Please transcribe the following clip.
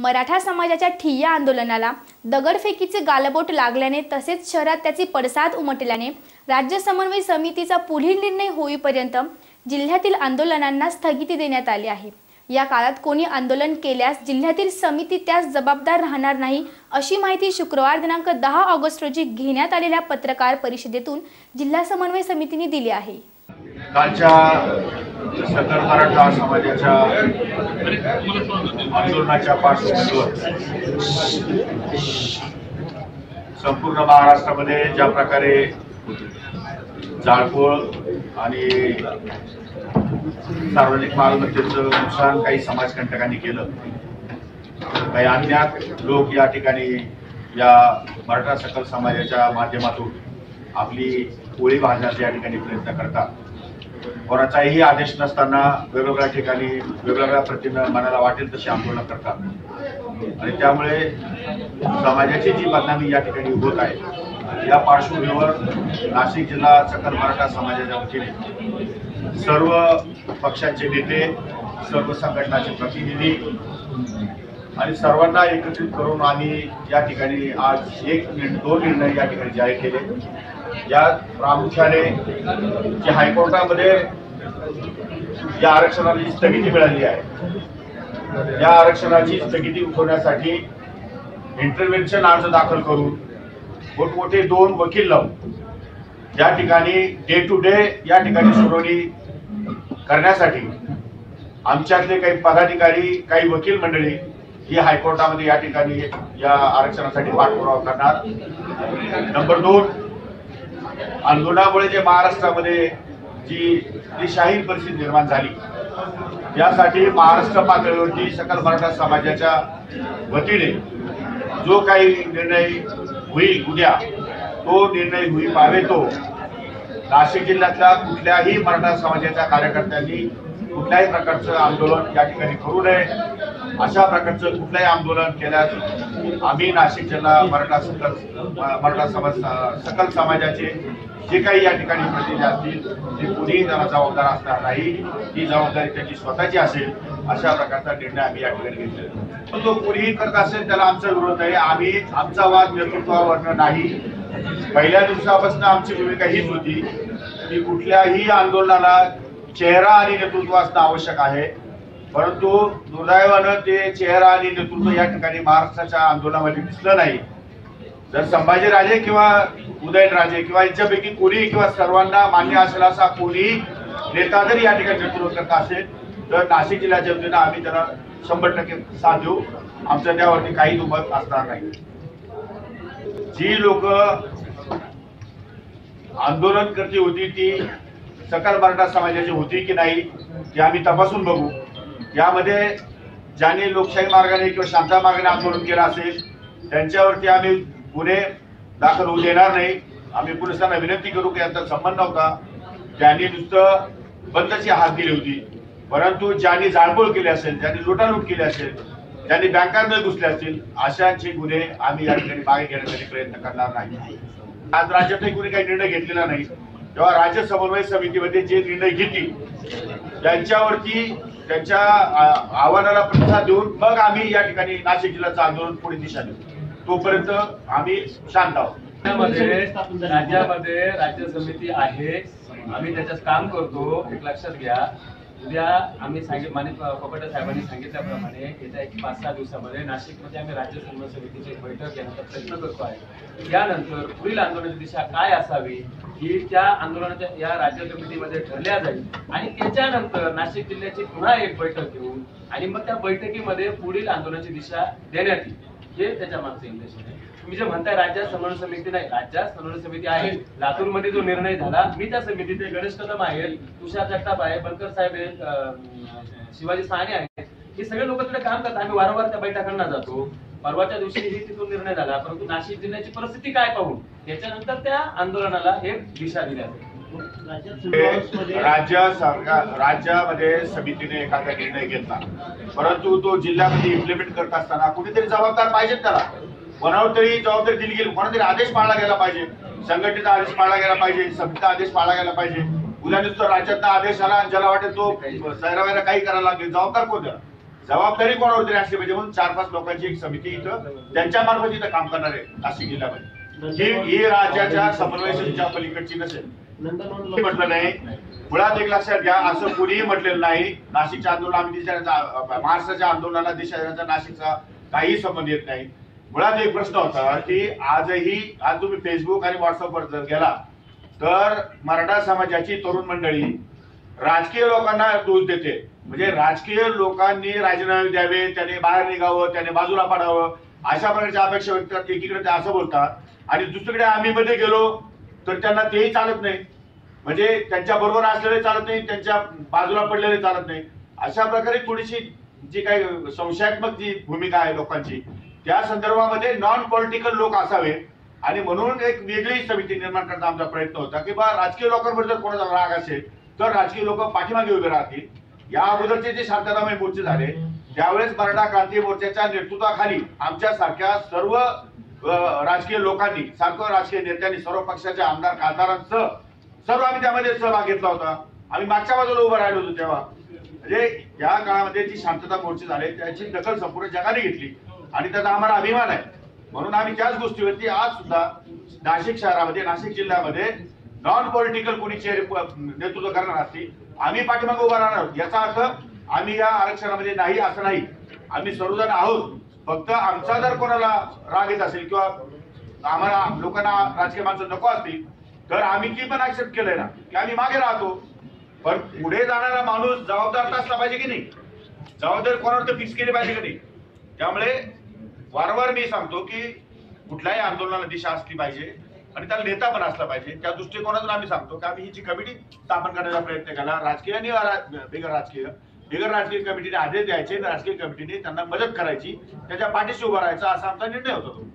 मराठा समाजाच्या ठिय्या आंदोलनाला दगडफेकीचे गालबोट लागल्याने तसेच शहरात त्याची पडसाद उमटल्याने राज्य समन्वय समितीचा पुढील निर्णय होईपर्यंत जिल्ह्यातील आंदोलनांना स्थगिती देण्यात आली आहे. या काळात कोणी आंदोलन केल्यास जिल्ह्यातील समिती त्यास जबाबदार राहणार नाही अशी माहिती शुक्रवार दिनांक दहा ऑगस्ट रोजी घेण्यात आलेल्या पत्रकार परिषदेतून जिल्हा समन्वय समितीने दिली आहे. कालच्या सकल मराठा समाजाच्या आंदोलनाच्या पार्श्वभूमीवर संपूर्ण महाराष्ट्रामध्ये ज्या प्रकारे जाळपोळ आणि सार्वजनिक मालमत्तेचं नुकसान काही समाजकंटकांनी केलं काही अज्ञात लोक या ठिकाणी या मराठा सकल समाजाच्या माध्यमातून आपली पोळी भाजण्याचा या ठिकाणी प्रयत्न करतात. कोणाचाही आदेश नसताना वेगवेगळ्या ठिकाणी वेगवेगळ्या प्रतीनं मनाला वाटेल तशी आंदोलन करतात. आणि त्यामुळे समाजाची जी बदनामी या ठिकाणी होत आहे या पार्श्वभूमीवर नाशिक जिल्हा सकल मराठा समाजाच्या वतीने सर्व पक्षाचे नेते सर्व संघटनाचे प्रतिनिधी आणि सर्वांना एकत्रित करून आम्ही या ठिकाणी आज एक दोन निर्णय या ठिकाणी जाहीर केले. यात प्रामुख्याने जे हायकोर्टामध्ये या आरक्षणाला जी स्थगिती मिळाली आहे. या आरक्षणाची स्थगिती उठवण्यासाठी इंटरव्हेन्शन अर्ज दाखल करून मोठमोठे दोन वकील लावून या ठिकाणी डे टू डे या ठिकाणी सुनावणी करण्यासाठी आमच्यातले काही पदाधिकारी काही वकील मंडळी ही हायकोर्टामध्ये या ठिकाणी या आरक्षणासाठी पाठपुरावा करणार. नंबर दोन आंदोलनामुळे जे महाराष्ट्रामध्ये जी दिशाहीन परिस्थिती निर्माण झाली. यासाठी महाराष्ट्र पातळीवरती सकल मराठा समाजाच्या वतीने जो काही निर्णय होईल उद्या तो निर्णय होई पावे तो. नाशिक जिल्ह्यातल्या कुठल्याही मराठा समाजाच्या कार्यकर्त्यांनी कुठल्याही प्रकारचं आंदोलन या ठिकाणी करू नये. अशा प्रकारचं कुठलंही आंदोलन केल्यास आम्ही नाशिक जिल्हा मराठा सकल मराठा समाज सकल समाजाचे जे काही या ठिकाणी प्रतिनिधी असतील ते कुणीही त्याला जबाबदार असणार नाही. ही जबाबदारी त्याची स्वतःची असेल अशा प्रकारचा निर्णय आम्ही या ठिकाणी घेतला पण तो कुणीही करत असेल त्याला आमचा विरोध आहे आम्ही आमचा वाद नेतृत्वावरनं नाही. पहिल्या दिवसापासून आमची भूमिका हीच होती की कुठल्याही आंदोलनाला चेहरा आणि नेतृत्व असणं आवश्यक आहे. परंतु दुर्दैवानं ते चेहरा आणि नेतृत्व या ठिकाणी महाराष्ट्राच्या आंदोलनामध्ये दिसलं नाही. जर संभाजीराजे किंवा उदयनराजे किंवा यांच्यापैकी कोणी किंवा सर्वांना मान्य असेल असा कोणी नेता जरी या ठिकाणी नेतृत्व करत असेल तर नाशिक जिल्ह्याच्या वतीनं आम्ही त्याला शंभर टक्के साथ देऊ. आमच्या त्यावरती काही दुमत असणार नाही. जी लोक आंदोलन करती होती ती सकल मराठा समाजाची होती की नाही ते आम्ही तपासून बघू. यामध्ये ज्यांनी लोकशाही मार्गाने किंवा शांता मार्गाने आंदोलन केलं असेल त्यांच्यावरती आम्ही गुन्हे दाखल होऊ देणार नाही. आम्ही पोलिसांना विनंती करू की यांचा संबंध नव्हता. त्यांनी नुसतं बंदची हात दिली होती. परंतु ज्यांनी जाळपोळ केली असेल ज्यांनी लुटालूट केली असेल ज्यांनी बँकांमध्ये घुसले असतील अशांचे गुन्हे आम्ही या ठिकाणी मागे घेण्यासाठी प्रयत्न करणार नाही. आज राज्यातही कुणी काही निर्णय घेतलेला नाही. तेव्हा राज्य समन्वय समितीमध्ये जे निर्णय घेतील त्यांच्यावरती त्यांच्या आव्हानाला प्रतिसाद देऊन मग आम्ही या ठिकाणी नाशिक जिल्ह्याचं आंदोलन पुढे दिशा देऊ. तोपर्यंत आम्ही शांत आहोत. राज्यामध्ये राज्यामध्ये राज्य समिती आहे. आम्ही त्याच्यात काम करतो. एक लक्षात घ्या. उद्या आम्ही सांगित माने पपटे साहेबांनी सांगितल्याप्रमाणे येत्या एक पाच सहा दिवसामध्ये नाशिकमध्ये आम्ही राज्य समन्वय समितीची एक बैठक घेण्याचा प्रयत्न करतो आहे. यानंतर पुढील आंदोलनाची दिशा काय असावी ही त्या आंदोलनाच्या या राज्य समितीमध्ये ठरल्या जाईल. आणि त्याच्यानंतर नाशिक जिल्ह्याची पुन्हा एक बैठक घेऊन आणि मग त्या बैठकीमध्ये पुढील आंदोलनाची दिशा देण्यात येईल. हे त्याच्या मागचं इंटेन्शन आहे. तुम्ही जे म्हणताय राज्यात समन्वय समिती नाही राज्यात समन्वय समिती आहे. लातूरमध्ये जो निर्णय झाला मी त्या समितीत गणेश कदम आहे तुषार जगताप आहे बनकर साहेब आहेत शिवाजी साने आहेत. हे सगळे लोक तिथे काम करतात. आम्ही वारंवार त्या बैठकांना जातो. परवाच्या दिवशी ही तिथून निर्णय झाला. परंतु नाशिक जिल्ह्याची परिस्थिती काय पाहून? त्याच्यानंतर त्या आंदोलनाला हे दिशा दिल्या राज्य सरकार राज्यामध्ये समितीने एखादा निर्णय घेतला. परंतु तो जिल्ह्यामध्ये इम्प्लिमेंट करत असताना कुठेतरी जबाबदार पाहिजे त्याला. कोणावर तरी जबाबदारी दिली गेली कोणातरी आदेश पाळला गेला पाहिजे. संघटनेचा आदेश पाळला गेला पाहिजे समितीचा आदेश पाळला गेला पाहिजे. उद्या राज्यातला आदेश आला आणि ज्याला वाटेल तो सैरावैरा काही करायला लागेल. जबाबदार कोण जबाबदारी जबाबदारी कोणावरती असली पाहिजे? म्हणून चार पाच लोकांची एक समिती इथं त्यांच्या मार्फत इथं काम करणार आहे नाशिक जिल्ह्यामध्ये ही राज्याच्या समन्वय समितीच्या पलीकडची नसेल. म्हटलं नाही. मुळात एक लक्षात घ्या असं कोणीही म्हटलेलं नाही. नाशिकच्या आंदोलन आम्ही महाराष्ट्राच्या आंदोलनाला दिशा देण्याचा नाशिकचा काही संबंध येत नाही. मुळात एक प्रश्न होता की आजही आज तुम्ही फेसबुक आणि व्हॉट्सअपवर जर गेला तर मराठा समाजाची तरुण मंडळी राजकीय लोकांना दोष देते. म्हणजे राजकीय लोकांनी राजीनामे द्यावे त्याने बाहेर निघावं त्याने बाजूला पाडावं अशा प्रकारच्या अपेक्षा व्यक्त करतात. एकीकडे ते असं बोलतात आणि दुसरीकडे आम्ही मध्ये गेलो तर त्यांना तेही चालत नाही. म्हणजे त्यांच्या बरोबर असलेले चालत नाही त्यांच्या बाजूला पडलेले चालत नाही. अशा प्रकारे थोडीशी जी काही संशयात्मक जी भूमिका आहे लोकांची त्या संदर्भामध्ये नॉन पॉलिटिकल लोक असावे. आणि म्हणून एक वेगळी समिती निर्माण करण्याचा आमचा प्रयत्न होता की बा राजकीय लोकांवर जर कोणाचा राग असेल तर राजकीय लोक पाठीमागे उभे राहतील. या अगोदरचे जे शांततामय मोर्चे झाले त्यावेळेस मराठा क्रांती मोर्चाच्या नेतृत्वाखाली आमच्या सारख्या सर्व राजकीय लोकांनी सारखं राजकीय नेत्यांनी सर्व पक्षाच्या आमदार खासदारांसह सर्व आम्ही त्यामध्ये सहभाग घेतला होता. आम्ही मागच्या बाजूला उभं राहिलो होतो तेव्हा. म्हणजे या काळामध्ये जी शांतता मोर्चे झाले त्याची दखल संपूर्ण जगाने घेतली. आणि त्याचा आम्हाला अभिमान आहे. म्हणून आम्ही त्याच गोष्टीवरती आज सुद्धा नाशिक शहरामध्ये नाशिक जिल्ह्यामध्ये नॉन पॉलिटिकल कोणी चेअर नेतृत्व करणार असतील आम्ही पाठीमागे उभा राहणार आहोत. याचा अर्थ आम्ही या आरक्षणामध्ये नाही असं नाही. आम्ही सर्वजण आहोत. फक्त आमचा जर कोणाला राग येत असेल किंवा आम्हाला लोकांना राजकीय माणसं नको असतील तर आम्ही ती पण ऍक्सेप्ट केलंय ना. की आम्ही मागे राहतो. पण पुढे जाणारा माणूस जबाबदार असला पाहिजे की नाही? जबाबदारी कोणावर तर फिक्स केली पाहिजे की नाही? त्यामुळे वारंवार मी सांगतो की कुठल्याही आंदोलनाला दिशा असली पाहिजे आणि त्याला नेता पण असला पाहिजे. त्या दृष्टिकोनातून आम्ही सांगतो की आम्ही ही जी कमिटी स्थापन करण्याचा प्रयत्न केला राजकीय आणि बिगर राजकीय. बिगर राजकीय कमिटीने आदेश द्यायचे राजकीय कमिटीने त्यांना मदत करायची त्याच्या पाठीशी उभा राहायचा असा आमचा निर्णय होता तो.